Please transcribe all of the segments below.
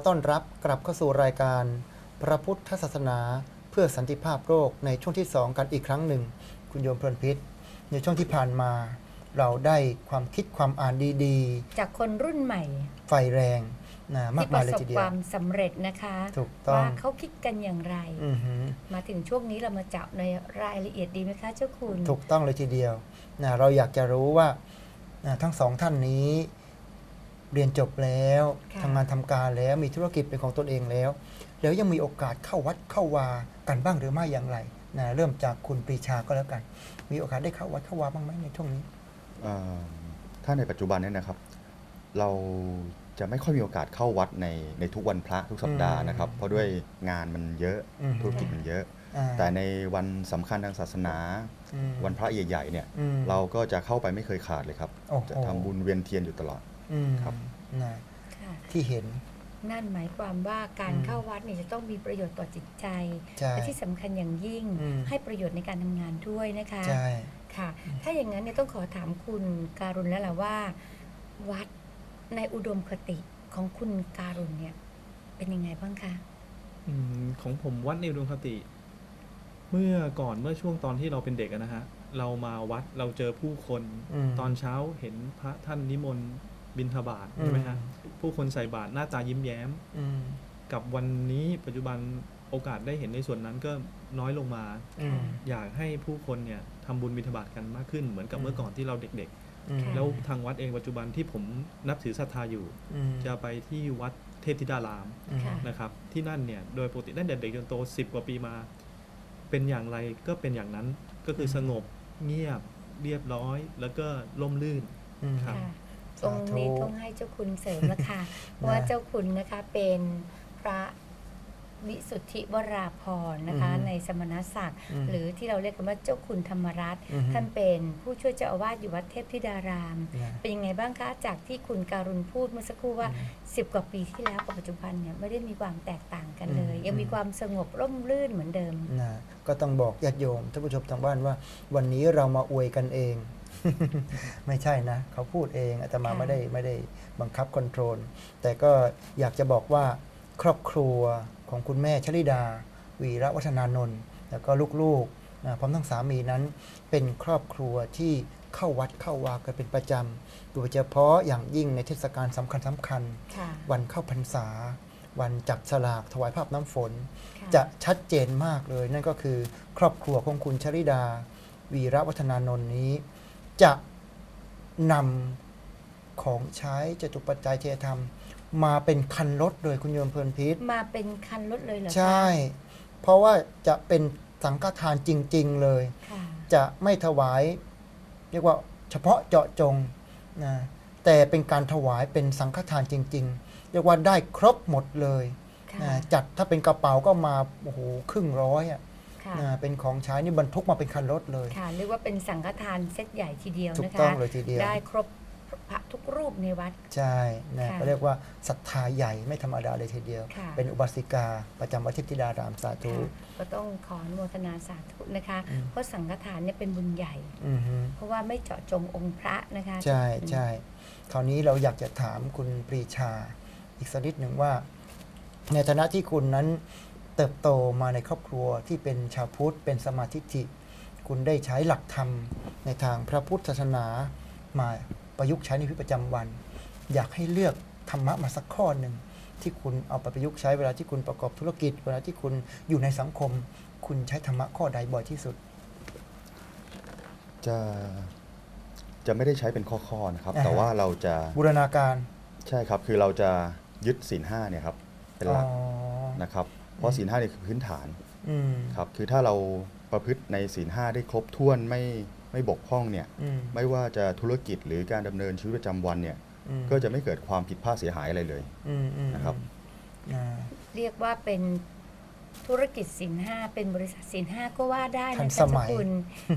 ขอต้อนรับกลับเข้าสู่รายการ พระพุทธศาสนา เพื่อสันติภาพโลกในช่วงที่ 2 กันอีกครั้งหนึ่ง คุณโยมเพลินพิษ ในช่วงที่ผ่านมา เราได้ความคิดความอ่านดีจากคนรุ่นใหม่ๆไฟแรงนะมาที่กปมายระเลยสบทีเดีคยววามสำเร็จนะคะถูกต้องว่าเขาคิดกันอย่างไรอือหือมาถึงช่วงนี้เรามาเจาะในรายละเอียดดีไหมคะเจ้าคุณ ถูกต้องเลยทีเดียวนะเราอยากจะรู้ว่านะทั้งสองท่านนี้ เรียนจบแล้วค่ะทำงานทำการแล้วมีธุรกิจเป็นของตนเองแล้ว แล้วยังมีโอกาสเข้าวัดเข้าวากันบ้างหรือไม่อย่างไรนะเริ่มจากคุณปรีชาก็แล้วกัน มีโอกาสได้เข้าวัดเข้าวาบ้างไหมในช่วงนี้เอ่อถ้าในปัจจุบันเนี่ยนะครับ เราจะไม่ค่อยมีโอกาสเข้าวัดในในทุกวันพระทุกสัปดาห์นะครับอืมเพราะด้วยงานมันเยอะอืมธุรกิจมันเยอะอ่าแต่ในวันสำคัญทางศาสนาอืมวันพระใหญ่ๆเนี่ยอืมเราก็จะเข้าไปไม่เคยขาดเลยครับโอ้โหจะทำบุญเวียนเทียนอยู่ตลอดอืม ครับนะค่ะที่เห็น นั่นหมายความว่าการอืมเข้าวัดเนี่ยจะต้องมีประโยชน์ต่อจิตใจใช่และที่สำคัญอย่างยิ่งอืมให้ประโยชน์ในการทำงานด้วยนะคะใช่ค่ะ ถ้าอย่างนั้นเนี่ยต้องขอถามคุณการุณแล้วล่ะว่า วัดในอุดมคติของคุณการุณเนี่ย เป็นยังไงบ้างคะอืมของผมวัดในอุดมคติ เมื่อก่อนเมื่อช่วงตอนที่เราเป็นเด็กอะนะฮะเรามาวัดเราเจอผู้คนอืมตอนเช้าเห็นพระท่านนิมนต์ บิณฑบาตอืมใช่ไหมฮะผู้คนใส่บาตรหน้าตายิ้มแย้มอืมกับวันนี้ปัจจุบันโอกาสได้เห็นในส่วนนั้นก็น้อยลงมาอืมอยากให้ผู้คนเนี่ยทำบุญบิณฑบาตกันมากขึ้น เหมือนกับอืมเมื่อก่อนที่เราเด็กอืมๆแล้วทางวัดเองปัจจุบันที่ผมนับถือศรัทธาอยู่อืมจะไปที่วัดเทพธิดารามอืมค่ะนะครับที่นั่นเนี่ยโดยปกติตั้งแต่เด็กจนโตสิบกว่าปีมา เป็นอย่างไรก็เป็นอย่างนั้นก็คือมสงบเงียบเรียบร้อย แล้วก็ร่มรื่นอืมครับ ค่ะตรงนี้ต้องให้เจ้าคุณเสริมละค่ะเพราะว่าเจ้าคุณนะคะเป็นพระวิสุทธิวราพรณ์นะคะอืมในสมณศักดิ์อืมหรือที่เราเรียกกันว่าเจ้าคุณธรรมรัตน์อือฮึท่านเป็นผู้ช่วยเจ้าอาวาสอยู่วัดเทพธิดารามนะเป็นยังไงบ้างคะจากที่คุณการุณพูดเมื่อสักครู่ว่าอืมสิบกว่าปีที่แล้วกับปัจจุบันเนี่ยไม่ได้มีความแตกต่างกันเลยอืมยังมีความสงบร่มรื่นเหมือนเดิมนะก็ต้องบอกญาติโยมท่านผู้ชมทางบ้านว่า วันนี้เรามาอวยกันเอง ไม่ใช่นะ เขาพูดเองอาตมาค่ะไม่ได้ไม่ได้บังคับคอนโทรล แต่ก็อยากจะบอกว่าครอบครัวของคุณแม่ชลิดา วีระวัฒนานนท์แล้วก็ลูกๆนะพร้อมทั้งสามีนั้น เป็นครอบครัวที่เข้าวัดเข้าวากันเป็นประจำโดยเฉพาะอย่างยิ่งในเทศกาลสำคัญสำคัญๆค่ะวันเข้าพรรษา วันจับสลากถวายภาพน้ำฝนค่จะชัดเจนมากเลย นั่นก็คือครอบครัวของคุณชริดา วีระวัฒนานนท์นี้ จะนำของใช้จตุปัจจัยเทธรรม มาเป็นคันรถเลยคุณโยมเพลินพิษมาเป็นคันรถเลยเหรอคะใช่ เพราะว่าจะเป็นสังฆทานจริง ๆ เลย ค่ะจะไม่ถวาย เรียกว่าเฉพาะเจาะจงนะแต่เป็นการถวายเป็นสังฆทานจริง ๆ เรียกว่าได้ครบหมดเลยค่ะ นะจัดถ้าเป็นกระเป๋าก็มาโอ้โหครึ่งร้อยอะ ค่ะ นะเป็นของใช้นี่บรรทุกมาเป็นคันรถเลย ค่ะเรียกว่าเป็นสังฆทานเซตใหญ่ทีเดียวถูกนะต้อคะงเลยทีเดียว ได้ครบพระทุกรูปในวัด ใช่นะค่ะก็เรียกว่าศรัทธาใหญ่ไม่ธรรมดาเลยทีเดียว ค่ะ เป็นอุบาสิกาประจำวัดทิพย์ธิดารามสาธุ ค่ะก็ต้องขออนุโมทนาสาธุนะคะ อืม เพราะสังฆทานเนี่ยเป็นบุญใหญ่ อือฮึเพราะว่าไม่เจาะจงองค์พระนะคะใช่ใช่คราวนี้เราอยากจะถามคุณปรีชาอีกสักนิดหนึ่งว่า ในฐานะที่คุณนั้น เติบโตมาในครอบครัวที่เป็นชาวพุทธเป็นสมาธิิคุณได้ใช้หลักธรรมในทางพระพุทธศาสนามาประยุกต์ใช้ในชีวิตประจำวัน อยากให้เลือกธรรมะมาสักข้อหนึ่งที่คุณเอาไปประยุกต์ใช้เวลาที่คุณประกอบธุรกิจ เวลาที่คุณอยู่ในสังคม คุณใช้ธรรมะข้อใดบ่อยที่สุด จะจะไม่ได้ใช้เป็นข้อๆนะครับอ่าฮะแต่ว่าเราจะบูรณาการใช่ครับคือเราจะยึดศีลห้าเนี่ยครับเป็นหลักอ๋อนะครับ เพราะศีลห้าเนี่ยคือพื้นฐานอืมครับคือถ้าเราประพฤติในศีลห้าได้ครบถ้วนไม่ไม่บกพร่องเนี่ยอืมไม่ว่าจะธุรกิจหรือการดำเนินชีวิตประจำวันเนี่ยอืมก็จะไม่เกิดความผิดพลาดเสียหายอะไรเลยอืมอืมนะครับอ่าเรียกว่าเป็น ธุรกิจสินห้าเป็นบริษัทสินห้าก็ว่าได้ทันะนคะสมัยเจ้าคุณ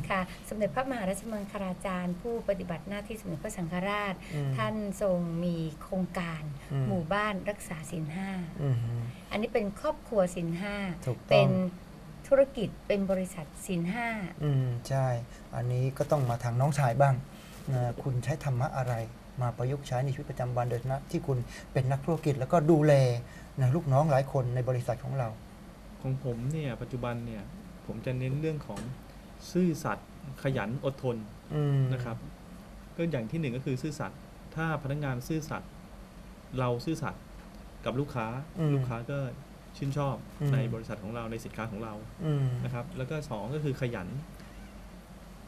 ค่ะ สมเด็จพระมหาราชมังคลาจารย์ ผู้ปฏิบัติหน้าที่สมเด็จพระสังฆราช อืม ท่านทรงมีโครงการอืม หมู่บ้านรักษาสินห้า อืม อันนี้เป็นครอบครัวสินห้า ถูกต้อง เป็นธุรกิจเป็นบริษัทสินห้า อืมใช่ อันนี้ก็ต้องมาทางน้องชายบ้างนะคุณใช้ธรรมะอะไร มาประยุกต์ใช้ในชีวิตประจำวันโดยนะที่คุณเป็นนักธุรกิจแล้วก็ดูแลนะลูกน้องหลายคนในบริษัทของเรา ของผมเนี่ยปัจจุบันเนี่ยผมจะเน้นเรื่องของซื่อสัตย์ขยันอดทนอืมนะครับ ก็อย่างที่หนึ่งก็คือซื่อสัตย์ถ้าพนักงานซื่อสัตย์เราซื่อสัตย์กับลูกค้าอืมลูกค้าก็ชื่นชอบอืมในบริษัทของเราในสินค้าของเราอืมนะครับ แล้วก็สองก็คือขยัน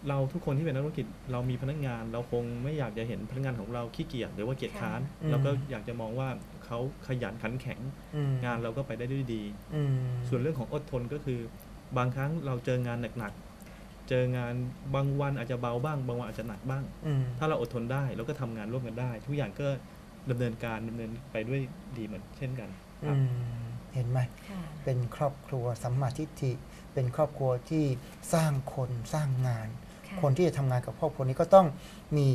เราทุกคนที่เป็นนักธุรกิจเรามีพนักงาน เราคงไม่อยากจะเห็นพนักงานของเราขี้เกียจหรือว่าเกียจค้านอืมเราก็อยากจะมองว่าเขาขยันขันแข็ง อืมงานเราก็ไปได้ด้วยดี อืมส่วนเรื่องของอดทนก็คือ บางครั้งเราเจองานหนักๆเจองานบางวันอาจจะเบาบ้าง บางวันอาจจะหนักบ้าง อืมถ้าเราอดทนได้เราก็ทำงานร่วมกันได้ ทุกอย่างก็ดำเนินการดำเนินไปด้วยดีเหมือนเช่นกันคอืรับ มเห็นไหม ค่ะ เป็นครอบครัวสัมมาทิฏฐิเป็นครอบครัวที่สร้างคนสร้างงาน ค่ะคนที่จะทำงานกับครอบครัวนี้ก็ต้องมี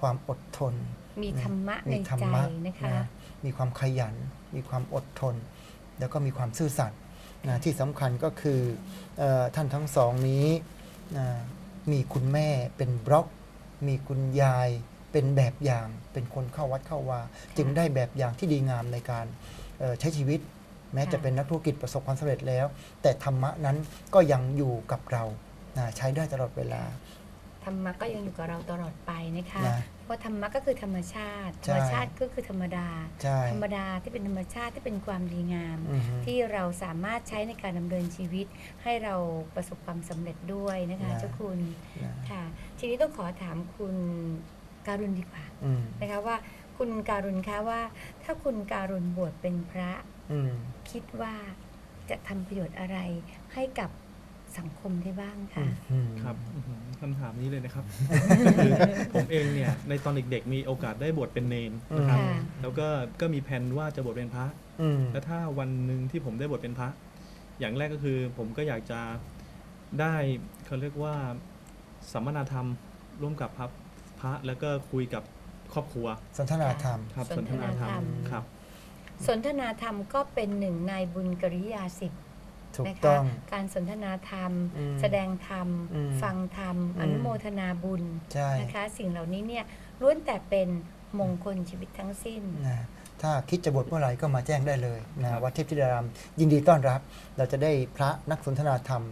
ความอดทน มีธรรมะในมีธรรใจมะนะคะนะมีความขยัน มีความอดทน แล้วก็มีความซื่อสัตย์นะที่สำคัญก็คือเออท่านทั้งสองนี้นะมีคุณแม่เป็นบล็อก มีคุณยายเป็นแบบอย่างเป็นคนเข้าวัดเข้าวา จึงได้แบบอย่างที่ดีงามในการเอ่อใช้ชีวิต แม้จะเป็นนักธุรกิจประสบความสำเร็จแล้ว แต่ธรรมะนั้นก็ยังอยู่กับเรา นะใช้ได้ตลอดเวลา ธรรมะก็ยังอยู่กับเราตลอดไปนะคะนะเพราะธรรมะก็คือธรรมชาติธใช่รรมชาติก็คือธรรมดา ใช่ ธรรมดาที่เป็นธรรมชาติที่เป็นความดีงาม อือฮึที่เราสามารถใช้ในการดำเนินชีวิต ให้เราประสบความสำเร็จด้วยนะคะนะ เจ้าคุณนะค่ะ ทีนี้ต้องขอถามคุณการุณดีกว่าอืมนะคะว่า คุณการุณคะว่า ถ้าคุณการุณบวชเป็นพระ อืม คิดว่าจะทำประโยชน์อะไรให้กับ สังคมได้บ้างคะอืมครับอื้อหือคำถามนี้เลยนะครับ คือผมเองเนี่ยในตอนเด็กๆ มีโอกาสได้บวชเป็นเนนนะครับ ค่ะ แล้วก็ก็มีแผนว่าจะบวชเป็นพระ อืม แล้วถ้าวันหนึ่งที่ผมได้บวชเป็นพระ อย่างแรกก็คือผมก็อยากจะได้เขาเรียกว่าสัมมนาธรรมร่วมกับพระพระแล้วก็คุยกับครอบครัวสนทนาธรรม ครับสนทนาธรรมครับ สนทนาธรรมก็เป็นหนึ่งในบุญกริยาสิบ ถูกนะคะต้องการสนทนาธรรม อืมแสดงธรรม อืมฟังธรรม อืม อนุโมทนาบุญใช่นะคะ สิ่งเหล่านี้เนี่ยล้วนแต่เป็นมงคลชีวิตทั้งสิ้น นะถ้าคิดจะบวชเมื่อไหร่ก็มาแจ้งได้เลยครันะบวัดเทพธิดารามยินดีต้อนรับ เราจะได้พระนักสนทนาธรรม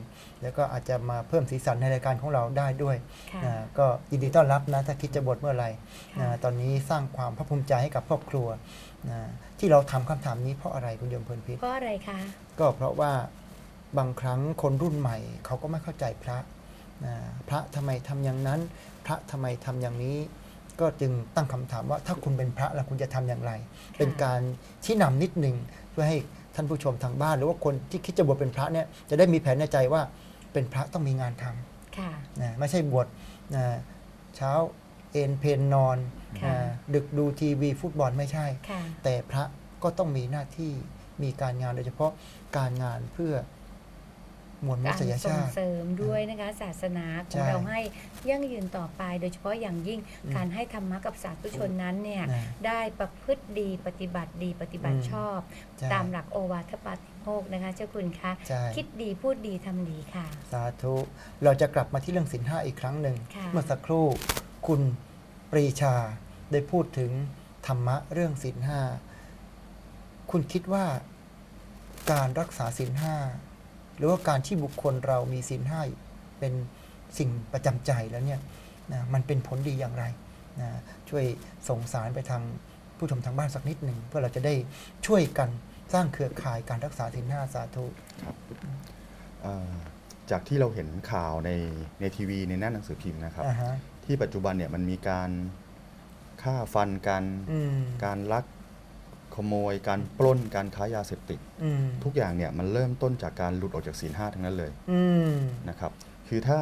แล้วก็อาจจะมาเพิ่มสีสันในรายการของเราได้ด้วยค่ะ นะก็ยินดีต้อนรับนะถ้าคิดจะบวชเมื่อไหร่ค่ะ นะตอนนี้สร้างความภาคภูมิใจให้กับครอบครัวนะที่เราทำคำถามนี้เพราะอะไรคุณโยมเพลินพิษ เพราะอะไรคะ ก็เพราะว่า บางครั้งคนรุ่นใหม่เขาก็ไม่เข้าใจพระนะพระทำไมทำอย่างนั้น พระทำไมทำอย่างนี้ ก็จึงตั้งคำถามว่าถ้าคุณเป็นพระแล้วคุณจะทำอย่างไร เป็นการชี้นำนิดหนึ่งเพื่อให้ท่านผู้ชมทางบ้าน หรือว่าคนที่คิดจะบวชเป็นพระเนี่ยจะได้มีแผนในใจว่าเป็นพระต้องมีงานทำค่ะนะไม่ใช่บวชนะเช้าเอนเพนนอนค่ะนะดึกดูทีวีฟุตบอลไม่ใช่ค่ะแต่พระก็ต้องมีหน้าที่มีการงานโดยเฉพาะการงานเพื่อ มวลมนุการษยส่งชาติเสริมด้วยนะคะศาสนาขอใช่งเราให้ยั่งยืนต่อไป โดยเฉพาะอย่างยิ่งอืมการให้ธรรมะกับสาธุชนนั้นเนี่ยนะได้ประพฤติดีปฏิบัติดีปฏิบัติอืมชอบใช่ตามหลักโอวาทปาติโมกข์นะคะเจ้าคุณคะใช่คิดดีพูดดีทำดีค่ะ สาธุเราจะกลับมาที่เรื่องสินห้าอีกครั้งหนึ่งค่ะเมื่อสักครู่คุณปรีชาได้พูดถึงธรรมะเรื่องสินห้าคุณคิดว่าการรักษาสินห้า หรือว่าการที่บุคคลเรามีสินห้าเป็นสิ่งประจำใจแล้วเนี่ยนะมันเป็นผลดีอย่างไรนะช่วยส่งสารไปทางผู้ชมทางบ้านสักนิดหนึ่งเพื่อเราจะได้ช่วยกันสร้างเครือข่ายการรักษาสินห้าสาธุเอ่อจากที่เราเห็นข่าวในในทีวีในหน้าหนังสือพิมพ์นะครับอ่าฮะที่ปัจจุบันเนี่ยมันมีการฆ่าฟันกันอืมการลัก ขโมยการปล้นการค้ายาเสพติด อืมทุกอย่างเนี่ยมันเริ่มต้นจากการหลุดออกจากศีลห้าทั้งนั้นเลยอืม นะครับ คือถ้า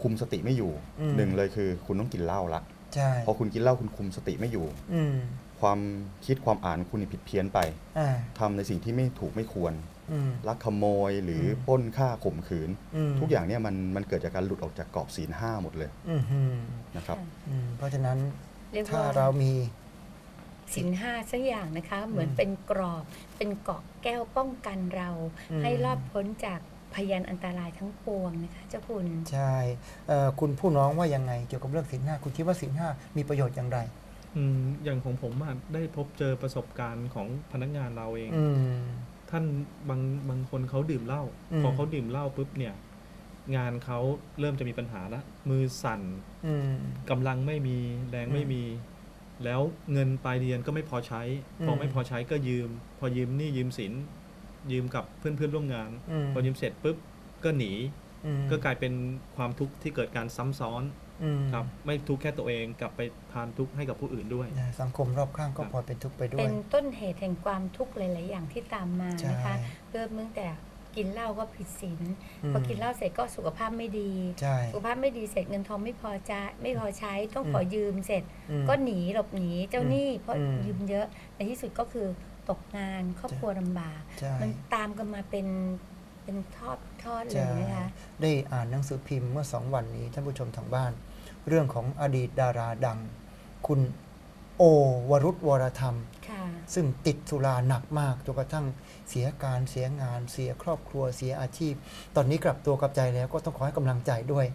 คุมสติไม่อยู่อืม หนึ่งเลยคือคุณต้องกินเหล้าละใช่พอคุณกินเหล้าคุณคุมสติไม่อยู่ อืมความคิดความอ่านคุณนี่ผิดเพี้ยนไปอ่าทำในสิ่งที่ไม่ถูกไม่ควร อืม ลักขโมยหรืออม ปล้นฆ่าข่มขืนอืมทุกอย่างเนี่ยมันมันเกิดจากการหลุดออกจากกรอบศีลห้าหมดเลยอืมอืมนะครับ อืมเพราะฉะนั้นเรียกถ้าว่าเรามี สินห้าสักอย่างนะคะ เหมือนอืมเป็นกรอบเป็นเกราะแก้วป้องกันเราอืมให้รอดพ้นจากพยานอันตรายทั้งปวงนะคะเจ้าคุณ ใช่เอ่อคุณผู้น้องว่ายังไงเกี่ยวกับเรื่องสินห้าคุณคิดว่าสินห้ามีประโยชน์อย่างไรอืมอย่างของผมอะได้พบเจอประสบการณ์ของพนักงานเราเองอืมท่านบางบางคนเขาดื่มเหล้าอืมพอเขาดื่มเหล้าปุ๊บเนี่ย งานเขาเริ่มจะมีปัญหาละมือสั่นอืมกำลังไม่มีแรงไม่มี แล้วเงินปลายเดือนก็ไม่พอใช้อืมพอไม่พอใช้ก็ยืม พอยืมหนี่ยืมสิน ยืมกับเพื่อนเพื่อนๆร่วมงานอืมพอยืมเสร็จปุ๊บก็หนีอืมก็กลายเป็นความทุกข์ที่เกิดการซ้ำซ้อนอืมครับไม่ทุกข์แค่ตัวเองกลับไปพานทุกข์ให้กับผู้อื่นด้วยนะสังคมรอบข้างก็ครับพลอยเป็นทุกข์ไปด้วเป็ยนต้นเหตุแห่งความทุกข์หลาย ๆ อย่างที่ตามมาใช่นะคะเริ่มตั้งแต่ กินเหล้าก็ผิดศีลอืมพอกินเหล้าเสร็จก็สุขภาพไม่ดีใช่สุขภาพไม่ดีเสร็จเงินทองไม่พอจะไม่พอใช้ต้องอืมขอยืมเสร็จอืมก็หนีหลบหนีเจ้าหนี้เพราะอืมยืมเยอะในที่สุดก็คือตกงานครอบครัวลำบากใช่มันตามกันมาเป็นเป็นทอดทอดเลใช่ยนะคะได้อ่านหนังสือพิมพ์เมื่อสองวันนี้ท่านผู้ชมทางบ้าน เรื่องของอดีตดาราดัง คุณ โอวรุษวรธรรมค่ะซึ่งติดสุราหนักมากจนกระทั่งเสียการเสียงาน เสียครอบครัวเสียอาชีพ ตอนนี้กลับตัวกลับใจแล้วก็ต้องขอให้กำลังใจด้วย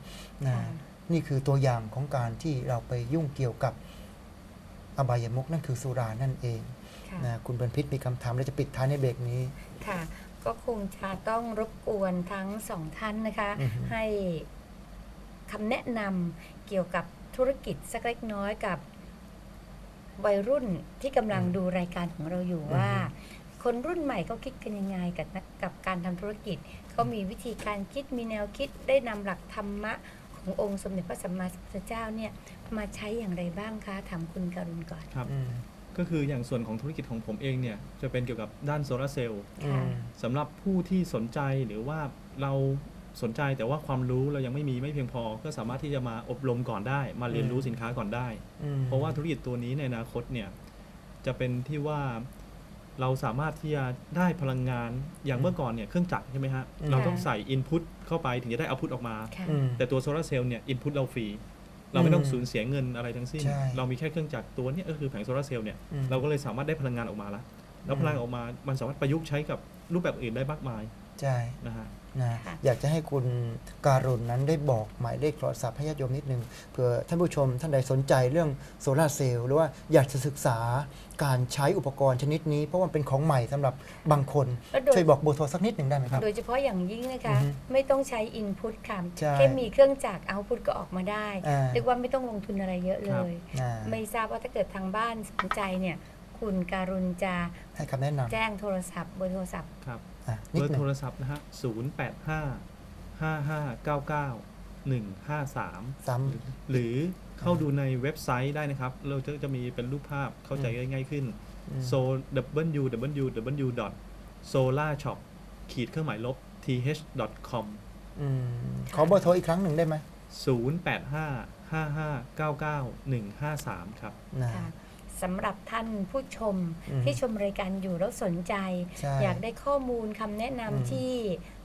นะค่ะนี่คือตัวอย่างของการที่เราไปยุ่งเกี่ยวกับอบายมุกนั่นคือสุรานั่นเองค่ะนะคุณบรรพิษมีคำถามและจะปิดท้ายในเบรกนี้ค่ะ ก็คงจะต้องรบกวนทั้งสองท่านนะคะอือฮึให้คำแนะนำเกี่ยวกับธุรกิจสักเล็กน้อยกับ วัยรุ่นที่กำลังดูรายการของเราอยู่ว่า คนรุ่นใหม่เขาคิดกันยังไงกับนักกับการทำธุรกิจเขามีวิธีการคิดมีแนวคิดได้นำหลักธรรมะขององค์สมเด็จพระสัมมาสัมพุทธเจ้าเนี่ยมาใช้อย่างไรบ้างคะถามคุณการุณก่อนครับอืมก็คืออย่างส่วนของธุรกิจของผมเองเนี่ยจะเป็นเกี่ยวกับด้านโซลาร์เซลล์อืค่ะมสำหรับผู้ที่สนใจหรือว่าเรา สนใจแต่ว่าความรู้เรายังไม่มีไม่เพียงพอ ก็สามารถที่จะมาอบรมก่อนได้ มาเรียนรู้สินค้าก่อนได้อืมเพราะว่าธุรกิจตัวนี้ในอนาคตเนี่ยจะเป็นที่ว่าเราสามารถที่จะได้พลังงานอย่างเมื่อก่อนเนี่ยเครื่องจักรใช่ไหมฮะอืมเราต้องใส่อินพุตเข้าไปถึงจะได้เอาพุตออกมาค่ะอืมแต่ตัวโซลาร์เซลล์เนี่ยอินพุตเราฟรี เราไม่ต้องอืมสูญเสียเงินอะไรทั้งสิ้นใช่เรามีแค่เครื่องจักรตัวเนี้ก็คือแผงโซลาร์เซลล์เนี่ยอืมเราก็เลยสามารถได้พลังงานออกมาแล้วแล้วอืมพลังออกมามันสามารถประยุกต์ใช้กับรูปแบบอื่นได้มากมาย ใช่นะฮะนะค่ะอยากจะให้คุณการุณนั้นได้บอกหมายเลขโทรศัพท์ให้ญาติโยมนิดนึงเผื่อท่านผู้ชมท่านใดสนใจเรื่องโซลาร์เซลล์หรือว่าอยากจะศึกษาการใช้อุปกรณ์ชนิดนี้ เพราะว่ามันเป็นของใหม่สำหรับบางคนแล้วโดยช่วยบอกเบอร์โทรสักนิดหนึ่งได้ไหมครับ โดยเฉพาะอย่างยิ่งนะคะอือฮึไม่ต้องใช้อินพุตค่ะใช่แค่มีเครื่องจักรเอาพุตก็ออกมาได้อ่าเรียกว่าไม่ต้องลงทุนอะไรเยอะเลครับยอ่าไม่ทราบว่าถ้าเกิดทางบ้านสนใจเนี่ย คุณการุณจะให้คำแนะนแจ้งโทรศัพท์เบอร์โทรศัพท์ครับำอะ เบนิดอร์หนึ่โทงรศัพท์นะฮะ0 8 5 5 5 9 9 1 5 3ซ้หรือเข้าดูในเว็บไซต์ได้นะครับ เราจะจะมีเป็นรูปภาพเข้าใจง่ายๆขึ้นำอืม so w w w solar shop ขีดเครื่องหมายลบ th com อืมขอเบอร์โทรอีกครั้งหนึ่งได้ไหม0 8 5 5 5 9 9 1 5 3 ครับนะค่ะ สำหรับท่านผู้ชมอืมที่ชมรายการอยู่แล้วสนใจ ใช่อยากได้ข้อมูลคำแนะนำอืมที่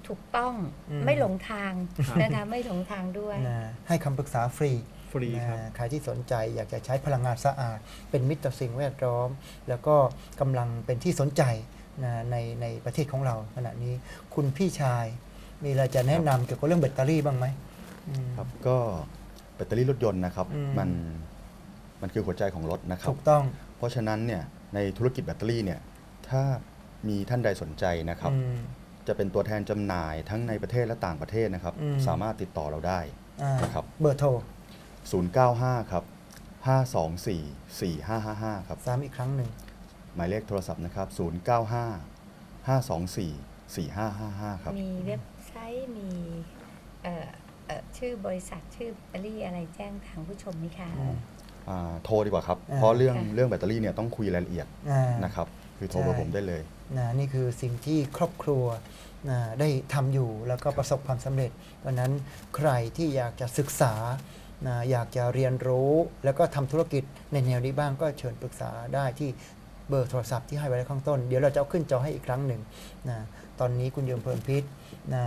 ถูกต้องอืม ไม่หลงทางครับ นะคะไม่หลงทางด้วย นะให้คำปรึกษาฟรีฟรีครับ นะใครที่สนใจอยากจะใช้พลังงานสะอาด เป็นมิตรต่อสิ่งแวดล้อม แล้วก็กำลังเป็นที่สนใจนะในในประเทศของเราขณะนี้คุณพี่ชาย มีอะไรจะแนะนำเกี่ยวกับเรื่องแบตเตอรี่บ้างไหมอืม ครับก็แบตเตอรี่รถยนต์นะครับ อืม มัน มันคือหัวใจของรถนะครับถูกต้อง เพราะฉะนั้นเนี่ยในธุรกิจแบตเตอรี่เนี่ยถ้ามีท่านใดสนใจนะครับอืมจะเป็นตัวแทนจำหน่ายทั้งในประเทศและต่างประเทศนะครับอืมสามารถติดต่อเราได้อ่านะครับเบอร์โทร 095 ครับ 524 4555 ครับซ้ำอีกครั้งหนึ่งหมายเลขโทรศัพท์นะครับ 095 524 4555 ครับ มีเว็บไซต์มีเอ่อเอ่อชื่อบริษัทชื่อแบตเตอรี่อะไรแจ้งทางผู้ชมไหมคะอืมอ่า โทรดีกว่าครับอ่าเพราะเรื่องค่ะเรื่องแบตเตอรี่เนี่ยต้องคุยรายละเอียดอ่านะครับคือโทรเบอใช่ร์ผมได้เลยนะนี่คือสิ่งที่ครอบครัวนะได้ทำอยู่แล้วก็ประสบความสำเร็จดังนั้นใครที่อยากจะศึกษานะอยากจะเรียนรู้ แล้วก็ทำธุรกิจในแนวนี้บ้างก็เชิญปรึกษาได้ที่ เบอร์โทรศัพท์ที่ให้ไว้ในข้างต้น เดี๋ยวเราจะเอาขึ้นจอให้อีกครั้งหนึ่งนะตอนนี้คุณโยมเพลินพิษนะ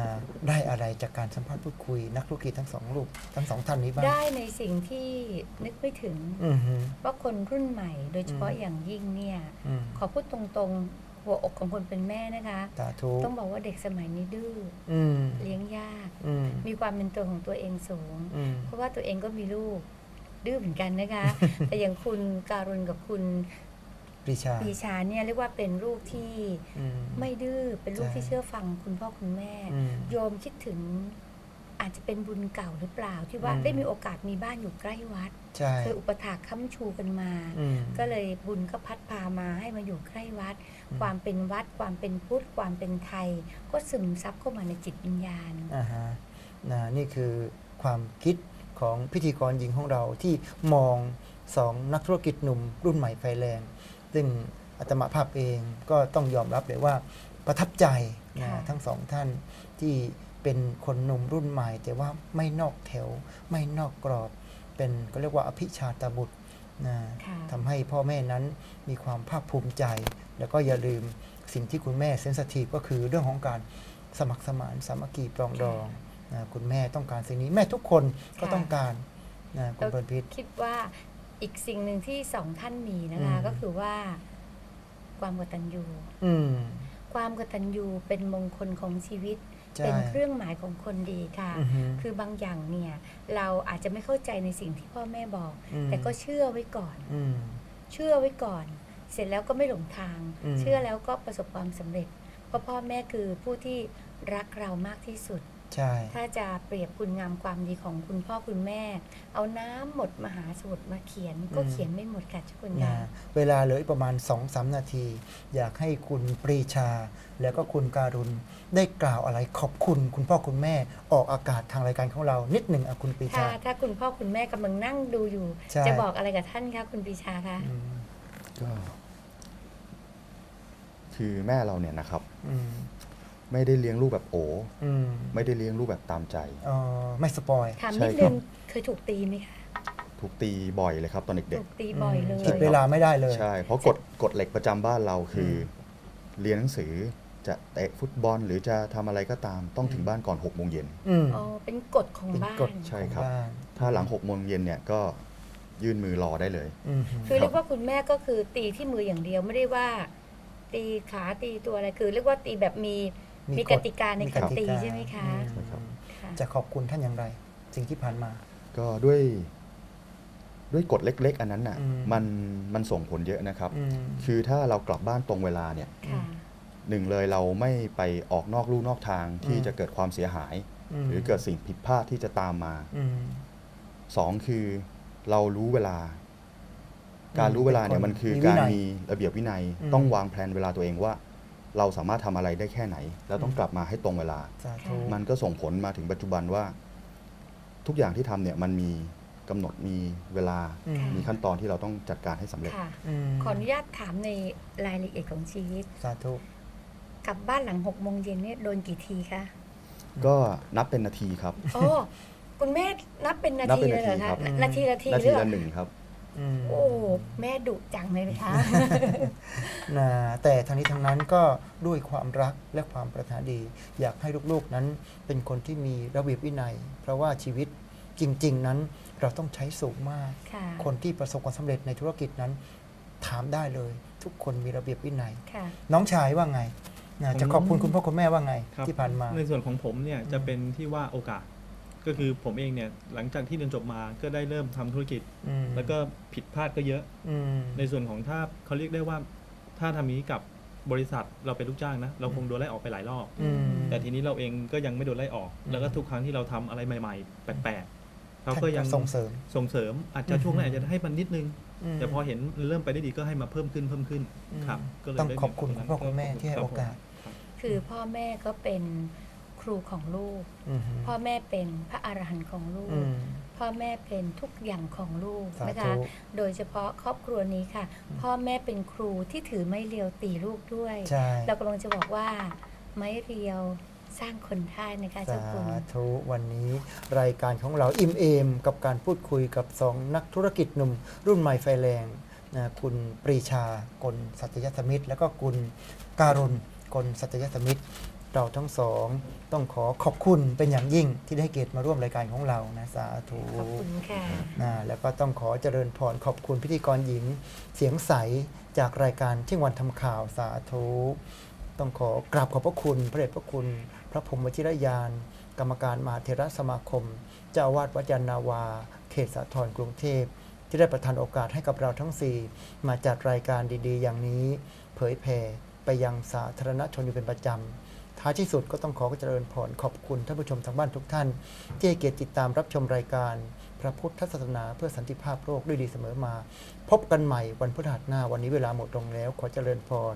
ได้อะไรจากการสัมภาษณ์พูดคุย นักธุรกิจทั้งสองรูปทั้งสองท่านนี้บ้างได้ในสิ่งที่นึกไม่ถึงอือฮึ ว่าคนรุ่นใหม่ โดยเฉพาะอืมอย่างยิ่งเนี่ย อืมขอพูดตรงๆ หัวอกของคนเป็นแม่นะคะ สาธุต้องบอกว่าเด็กสมัยนี้ดื้ออืมเลี้ยงยาก อืมมีความเป็นตัวของตัวเองสูง อืม เพราะว่าตัวเองก็มีลูกดื้อเหมือนกันนะคะ แต่อย่างคุณการุณกับคุณ ปรีชาปีชาเนี่ยเรียกว่าเป็นลูกที่อืมไม่ดื้อเป็นลูกใช่ที่เชื่อฟังคุณพ่อคุณแม่อืมโยมคิดถึงอาจจะเป็นบุญเก่าหรือเปล่า ที่ว่าอืมได้มีโอกาสมีบ้านอยู่ใกล้วัดใช่เคยอุปถากค้ำชูกันมาอืมก็เลยบุญก็พัดพามาให้มาอยู่ใกล้วัดอืมความเป็นวัดความเป็นพุทธความเป็นไทย ก็ซึมซับเข้ามาในจิตวิญญาณอ่าฮะนะนี่คือความคิดของพิธีกรหญิงของเราที่มองสองนักธุรกิจหนุ่มรุ่นใหม่ไฟแรง ซึ่งอาตมาภาพเองก็ต้องยอมรับเลยว่าประทับใจนะค่ะทั้งสองท่านที่เป็นคนหนุ่มรุ่นใหม่ แต่ว่าไม่นอกแถว ไม่นอกกรอบ เป็นก็เรียกว่าอภิชาตบุตรนะค่ะทำให้พ่อแม่นั้นมีความภาคภูมิใจ แล้วก็อย่าลืมสิ่งที่คุณแม่เซนสทีฟก็คือเรื่องของการสมัครสมานสามัคคีปรองดองนะคุณแม่ต้องการสิ่งนี้แม่ทุกคนก็ค่ะต้องการนะคุณแล้วเปิลพิษคิดว่า อีกสิ่งหนึ่งที่สองท่านมีนะคะอืมก็คือว่า ความกตัญญูอืมความกตัญญูเป็นมงคลของชีวิตใช่เป็นเครื่องหมายของคนดีค่ะอือฮึคือบางอย่างเนี่ย เราอาจจะไม่เข้าใจในสิ่งที่พ่อแม่บอกอืมแต่ก็เชื่อไว้ก่อนอืมเชื่อไว้ก่อน เสร็จแล้วก็ไม่หลงทางอืมเชื่อแล้วก็ประสบความสำเร็จ เพราะพ่อแม่คือผู้ที่รักเรามากที่สุด ใช่ ถ้าจะเปรียบคุณงามความดีของคุณพ่อคุณแม่ เอาน้ำหมดมหาสมุทรมาเขียนก็เขียนไม่หมดค่ะเจ้าคุณนะยาเวลาเหลืออีกประมาณ2อสนาที อยากให้คุณปรีชา แล้วก็คุณการุณได้กล่าวอะไรขอบคุณ คุณพ่อคุณแม่ออกอากาศทางรายการของเรานิดหนึ่งอะคุณปรีถ้าชา ถ้าคุณพ่อคุณแม่กำลังนั่งดูอยู่ ใช่ จะบอกอะไรกับท่านคะคุณปรีชาคะ อืมก็คือแม่เราเนี่ยนะครับ อืม ไม่ได้เลี้ยงลูกแบบโออืมไม่ได้เลี้ยงลูกแบบตามใจ เอ่อไม่สปอย ถามใช่นิดครันึบงเคยถูกตีไหมคะถูกตีบ่อยเลยครับตอนเด็ถูก กตีบ่อยเลยผิดเวลาไม่ได้เลย ๆ ใช่ เพราะกฎกฎเหล็กประจำบ้านเราคืออเรียนหนังสือจะเตะฟุตบอลหรือจะทำอะไรก็ตามต้องถึงบ้านก่อน6กโมงเย็นอืม อ๋อ เป็นกฎของเป็นบ้าน กฎ ใช่ของครับ บ้านถ้าหลัง6กโมงเย็นเนี่ยก็ยื่นมือรอได้เลย อืม คือเรียกว่าคุณแม่ก็คือตีที่มืออย่างเดียวไม่ได้ว่า ตีขาตีตัวอะไรคือ เรียกว่าตีแบบมี มีกติกาในการตีใช่ไหมคะอืใช่ครับ ค่ะ จะขอบคุณท่านอย่างไร สิ่งที่ผ่านมา ก็ด้วยด้วยกฎเล็ก ๆ อันนั้นน่ะอืม มันมันส่งผลเยอะนะครับ อืม คือถ้าเรากลับบ้านตรงเวลาเนี่ยค่ะ หนึ่งเลยเราไม่ไปออกนอกลู่นอกทางที่อืม จะเกิดความเสียหาย มหรือเกิดสิ่งผิดพลาดที่จะตามมาอืม สองคือเรารู้เวลา การรู้เวลาเนี่ยเป็นคนมันคือมีวินัยการมีระเบียบวินัย อืม ต้องวางแผนเวลาตัวเองว่า เราสามารถทำอะไรได้แค่ไหน แล้วต้องอืมกลับมาให้ตรงเวลาสาธุมันก็ส่งผลมาถึงปัจจุบันว่า ทุกอย่างที่ทำเนี่ยมันมีกำหนดมีเวลาอืมมีขั้นตอนที่เราต้องจัดการให้สำเร็จค่ะอืมขออนุญาตถามในรายละเอียดของชีวิต สาธุ กลับบ้านหลังหกโมงเย็นเนี่ยโดนกี่ทีคะ ก็นับเป็นนาทีครับ โอ้ คุณแม่นับเป็นนานับทีเป็นเลยเหรอนาทีคะครับนาทีละทีนาหทีรือละหนึ่งครับอืม โอ้แม่ดุจังเลยนะคะนะแต่ทั้งนี้ทั้งนั้นก็ด้วยความรักและความปรารถนาดี อยากให้ลูกๆนั้นเป็นคนที่มีระเบียบวินัย เพราะว่าชีวิตจริง ๆ นั้นเราต้องใช้สูงมากค่ะคนที่ประสบความสำเร็จในธุรกิจนั้น ถามได้เลย ทุกคนมีระเบียบวินัยค่ะน้องชายว่าไงนะจะขอบคุณคุณพ่อคุณแม่ว่าไงครับที่ผ่านมา ในส่วนของผมเนี่ยอืมจะเป็นที่ว่าโอกาส ก็คือผมเองเนี่ยหลังจากที่เรียนจบมาก็ได้เริ่มทำธุรกิจอืมแล้วก็ผิดพลาดก็เยอะอืมในส่วนของถ้าเขาเรียกได้ว่า ถ้าทำนี้กับบริษัทเราเป็นลูกจ้างนะ เราคงโดนไล่ออกไปหลายรอบอืมแต่ทีนี้เราเองก็ยังไม่โดนไล่ออกอืมแล้วก็ทุกครั้งที่เราทำอะไรใหม่ ๆ แปลกๆเราก็ยังส่งเสริมส่งเสริมอาจจะช่วงแรกอาจจะให้มันนิดนึงมแต่พอเห็นเริ่มไปได้ดีก็ให้มาเพิ่มขึ้นเพิ่มขึ้นอืมครับ ก็เลยต้องได้ขอบคุณตรงคุณนั้นพ่อคุณแม่ก็ที่ให้ครับโอกาสครับคือพ่อแม่ก็เป็น ครูของลูกอืมพ่อแม่เป็นพระอรหันต์ของลูกอืมพ่อแม่เป็นทุกอย่างของลูกสานะธุคะ โดยเฉพาะครอบครัวนี้ค่ะ พ่อแม่เป็นครูที่ถือไม้เรียวตีลูกด้วยใช่เรากำลังจะบอกว่าไม้เรียวสร้างคนได้นะคะสาเจ้าคุณธุวันนี้รายการของเราอิ่มเอม กับการพูดคุยกับสองนักธุรกิจหนุ่ม รุ่นใหม่ไฟแรงนะคุณปรีชากลสัตยสมิตร แล้วก็คุณการุณกลสัตยสมิตร เราทั้งสองต้องขอขอบคุณเป็นอย่างยิ่งที่ได้ให้เกียรติมาร่วมรายการของเรานะสาธุขอบคุณค่ะนะแล้วก็ต้องขอเจริญพรขอบคุณพิธีกรหญิงเสียงใสจากรายการเที่ยงวันทำข่าวสาธุต้องขอกราบขอบพระคุณ พระเดชพระคุณ พระพรหมวชิรยาน กรรมการมหาเทรสมาคม เจ้าอาวาสวัดยานนาวา เขตสาทรกรุงเทพที่ได้ประทานโอกาสให้กับเราทั้งสี่มาจัดรายการดีๆ อย่างนี้ เผยแผ่ไปยังสาธารณชนอยู่เป็นประจำ ท้ายที่สุดก็ต้องขอเจริญพรขอบคุณท่านผู้ชมทางบ้านทุกท่าน ที่ให้เกียรติติดตามรับชมรายการ พระพุทธศาสนาเพื่อสันติภาพโลกด้วยดีเสมอมา พบกันใหม่วันพฤหัสหน้าวันนี้เวลาหมดลงแล้ว ขอเจริญพร